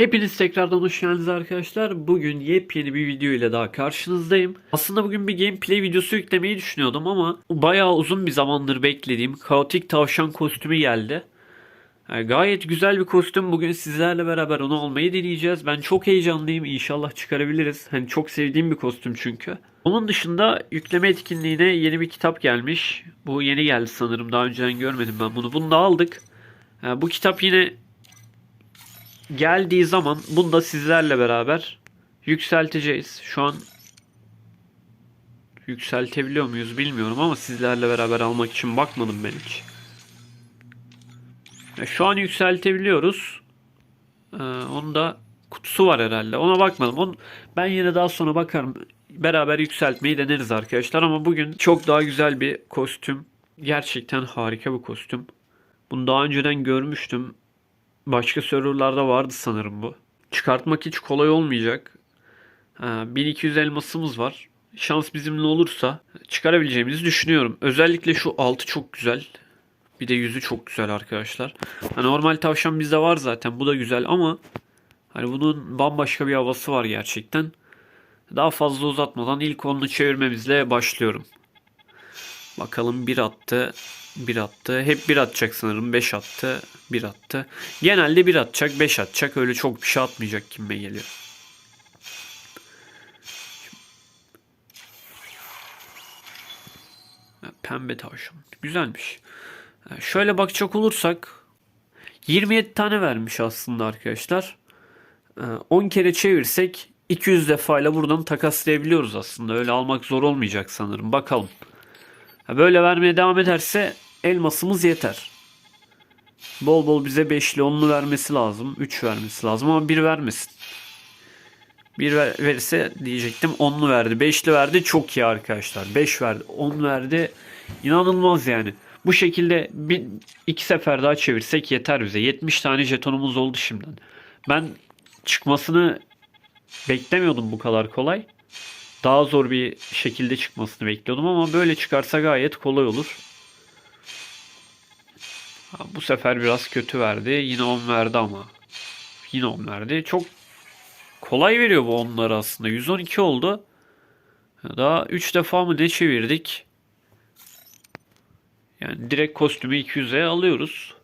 Hepiniz tekrardan hoş geldiniz arkadaşlar. Bugün yepyeni bir video ile daha karşınızdayım. Aslında bugün bir gameplay videosu yüklemeyi düşünüyordum ama bayağı uzun bir zamandır beklediğim kaotik tavşan kostümü geldi. Yani gayet güzel bir kostüm. Bugün sizlerle beraber onu almayı deneyeceğiz. Ben çok heyecanlıyım. İnşallah çıkarabiliriz. Hani çok sevdiğim bir kostüm çünkü. Onun dışında yükleme etkinliğine yeni bir kitap gelmiş. Bu yeni geldi sanırım. Daha önceden görmedim ben bunu. Bunu da aldık. Yani bu kitap yine geldiği zaman bunu da sizlerle beraber yükselteceğiz. Şu an yükseltebiliyor muyuz bilmiyorum ama sizlerle beraber almak için bakmadım ben hiç. Şu an yükseltebiliyoruz. Ee, onun da kutusu var herhalde. Ona bakmadım. Onu, ben yine daha sonra bakarım. Beraber yükseltmeyi deneriz arkadaşlar ama bugün çok daha güzel bir kostüm. Gerçekten harika bir kostüm. Bunu daha önceden görmüştüm. Başka serverlarda vardı sanırım bu. Çıkartmak hiç kolay olmayacak. Ha, 1200 elmasımız var. Şans bizimle olursa çıkarabileceğimizi düşünüyorum. Özellikle şu altı çok güzel. Bir de yüzü çok güzel arkadaşlar. Ha, normal tavşan bizde var zaten. Bu da güzel ama hani bunun bambaşka bir havası var gerçekten. Daha fazla uzatmadan ilk onunu çevirmemizle başlıyorum. Bakalım bir attı. Bir attı. Hep bir atacak sanırım. 5 attı. Bir attı. Genelde bir atacak. 5 atacak. Öyle çok bir şey atmayacak kime geliyor. Pembe tavşan. Güzelmiş. Şöyle bakacak olursak 27 tane vermiş aslında arkadaşlar. Ee, 10 kere çevirsek 200 defayla buradan takaslayabiliyoruz aslında. Öyle almak zor olmayacak sanırım. Bakalım. Böyle vermeye devam ederse elmasımız yeter. Bol bol bize 5'li 10'lu vermesi lazım. 3 vermesi lazım ama 1 vermesin. 1 ver, verirse diyecektim 10'lu verdi. 5'li verdi çok iyi arkadaşlar. 5 verdi 10 verdi. İnanılmaz yani. Bu şekilde bir, iki sefer daha çevirsek yeter bize. 70 tane jetonumuz oldu şimdiden. Ben çıkmasını beklemiyordum bu kadar kolay. Daha zor bir şekilde çıkmasını bekliyordum ama böyle çıkarsa gayet kolay olur. Bu sefer biraz kötü verdi. Yine 10 verdi ama. Yine 10 verdi. Çok kolay veriyor bu onları aslında. 112 oldu. Daha 3 defa mı ne çevirdik? Yani direkt kostümü 200'e alıyoruz.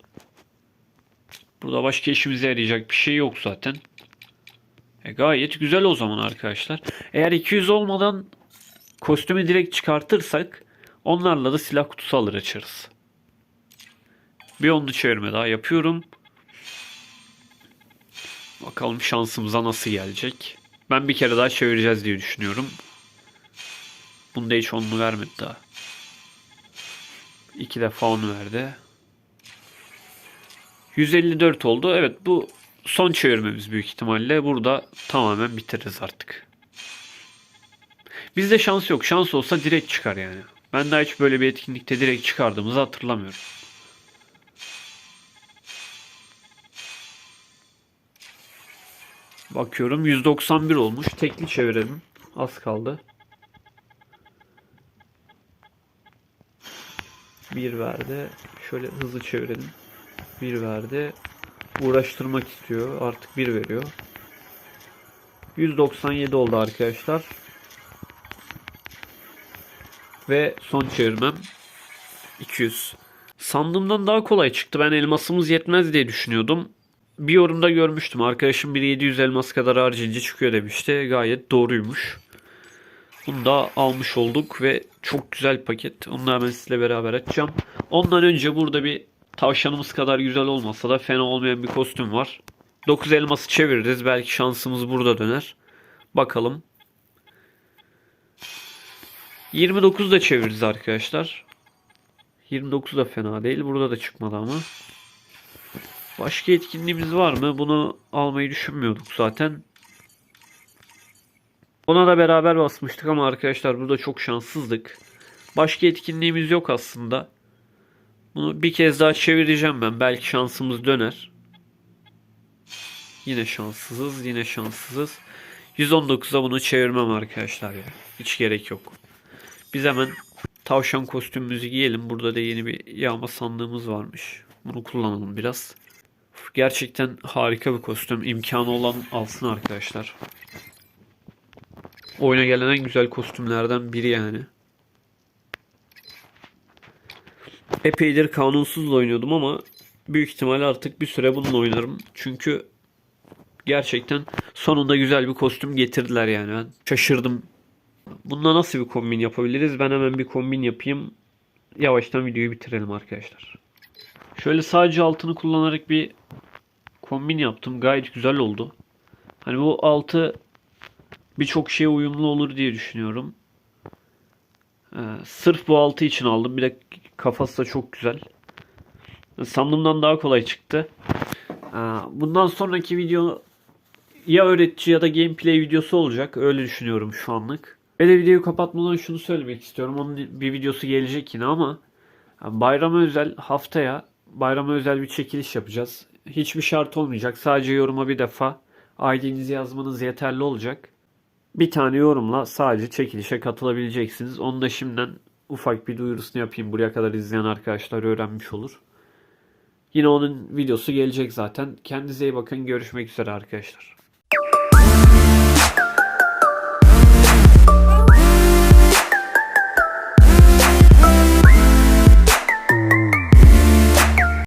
Burada başka işimize yarayacak bir şey yok zaten. E gayet güzel o zaman arkadaşlar. Eğer 200 olmadan kostümü direkt çıkartırsak onlarla da silah kutusu alır açarız. Bir onlu çevirme daha yapıyorum. Bakalım şansımıza nasıl gelecek. Ben bir kere daha çevireceğiz diye düşünüyorum. Bunda hiç onlu vermedi daha. İki defa onu verdi. 154 oldu. Evet bu son çevirmemiz büyük ihtimalle. Burada tamamen bitiririz artık. Bizde şans yok. Şans olsa direkt çıkar yani. Ben daha hiç böyle bir etkinlikte direkt çıkardığımızı hatırlamıyorum. Bakıyorum 191 olmuş. Tekli çevirelim. Az kaldı. Bir verdi. Şöyle hızlı çevirelim. Bir verdi. Uğraştırmak istiyor. Artık bir veriyor. 197 oldu arkadaşlar. Ve son çevirmem 200. Sandığımdan daha kolay çıktı. Ben elmasımız yetmez diye düşünüyordum. Bir yorumda görmüştüm. Arkadaşım bir 700 elmas kadar harcayınca çıkıyor demişti. Gayet doğruymuş. Bunu da almış olduk ve çok güzel paket. Onu da hemen sizle beraber açacağım. Ondan önce burada bir tavşanımız kadar güzel olmasa da fena olmayan bir kostüm var. 9 elması çeviririz. Belki şansımız burada döner. Bakalım. 29 da çeviririz arkadaşlar. 29 da fena değil. Burada da çıkmadı ama. Başka etkinliğimiz var mı? Bunu almayı düşünmüyorduk zaten. Ona da beraber basmıştık ama arkadaşlar burada çok şanssızdık. Başka etkinliğimiz yok aslında. Bunu bir kez daha çevireceğim ben. Belki şansımız döner. Yine şanssızız. Yine şanssızız. 119'a bunu çevirmem arkadaşlar ya. Hiç gerek yok. Biz hemen tavşan kostümümüzü giyelim. Burada da yeni bir yağma sandığımız varmış. Bunu kullanalım biraz. Gerçekten harika bir kostüm. İmkanı olan alsın arkadaşlar. Oyuna gelen en güzel kostümlerden biri yani. Epeydir kanunsuzla oynuyordum ama büyük ihtimal artık bir süre bununla oynarım. Çünkü gerçekten sonunda güzel bir kostüm getirdiler yani. Ben şaşırdım. Bununla nasıl bir kombin yapabiliriz? Ben hemen bir kombin yapayım. Yavaştan videoyu bitirelim arkadaşlar. Şöyle sadece altını kullanarak bir kombin yaptım. Gayet güzel oldu. Hani bu altı birçok şeye uyumlu olur diye düşünüyorum. Ee, sırf bu altı için aldım. Bir de kafası da çok güzel. Sandığımdan daha kolay çıktı. Ee, bundan sonraki video ya öğretici ya da gameplay videosu olacak. Öyle düşünüyorum şu anlık. Ve de videoyu kapatmadan şunu söylemek istiyorum. Onun bir videosu gelecek yine ama bayrama özel haftaya bayrama özel bir çekiliş yapacağız. Hiçbir şart olmayacak. Sadece yoruma bir defa ID'nizi yazmanız yeterli olacak. Bir tane yorumla sadece çekilişe katılabileceksiniz. Onu da şimdiden ufak bir duyurusunu yapayım. Buraya kadar izleyen arkadaşlar öğrenmiş olur. Yine onun videosu gelecek zaten. Kendinize iyi bakın. Görüşmek üzere arkadaşlar.